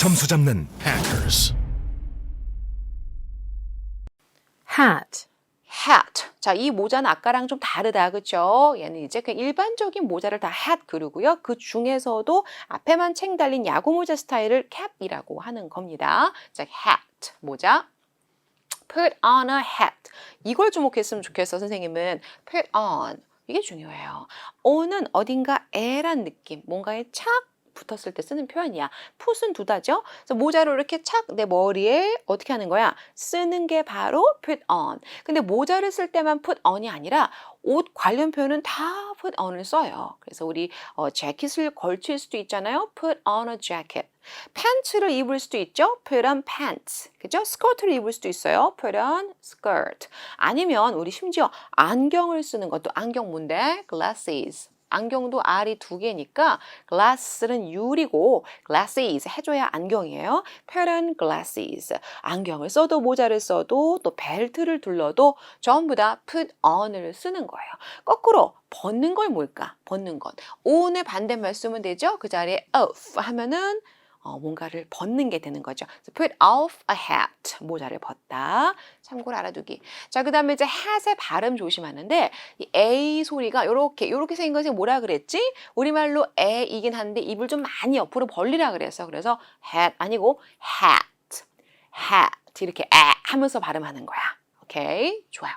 점수 잡는 hackers. hat, hat. 자, 이 모자는 아까랑 좀 다르다. 그쵸? 얘는 이제 그냥 일반적인 모자를 다 hat 그러고요. 그 중에서도 앞에만 챙 달린 야구 모자 스타일을 cap이라고 하는 겁니다. 자, hat. 모자. put on a hat. 이걸 주목했으면 좋겠어, 선생님은. put on. 이게 중요해요. on은 어딘가 애란 느낌, 뭔가에 착 붙었을 때 쓰는 표현이야. 풋은 두다죠. 그래서 모자를 이렇게 착 내 머리에 어떻게 하는 거야? 쓰는 게 바로 put on. 근데 모자를 쓸 때만 put on이 아니라 옷 관련 표현은 다 put on을 써요. 그래서 우리 어, 재킷을 걸칠 수도 있잖아요. put on a jacket. 팬츠를 입을 수도 있죠. put on pants. 그죠? 스커트를 입을 수도 있어요. put on skirt. 아니면 우리 심지어 안경을 쓰는 것도 안경 뭔데? glasses. 안경도 R이 두 개니까 glass는 유리고 glasses 해줘야 안경이에요. on glasses. 안경을 써도 모자를 써도 또 벨트를 둘러도 전부 다 put on을 쓰는 거예요. 거꾸로 벗는 걸 뭘까? 벗는 것. on의 반대말 쓰면 되죠. 그 자리에 off 하면은 어, 뭔가를 벗는 게 되는 거죠. 그래서 put off a hat. 모자를 벗다. 참고로 알아두기. 자, 그 다음에 이제 hat의 발음 조심하는데, 이 A 소리가 요렇게, 요렇게 생긴 것이 뭐라 그랬지? 우리말로 에이긴 한데 입을 좀 많이 옆으로 벌리라 그랬어. 그래서 hat 아니고 hat. hat. 이렇게 에 하면서 발음하는 거야. 오케이? 좋아요.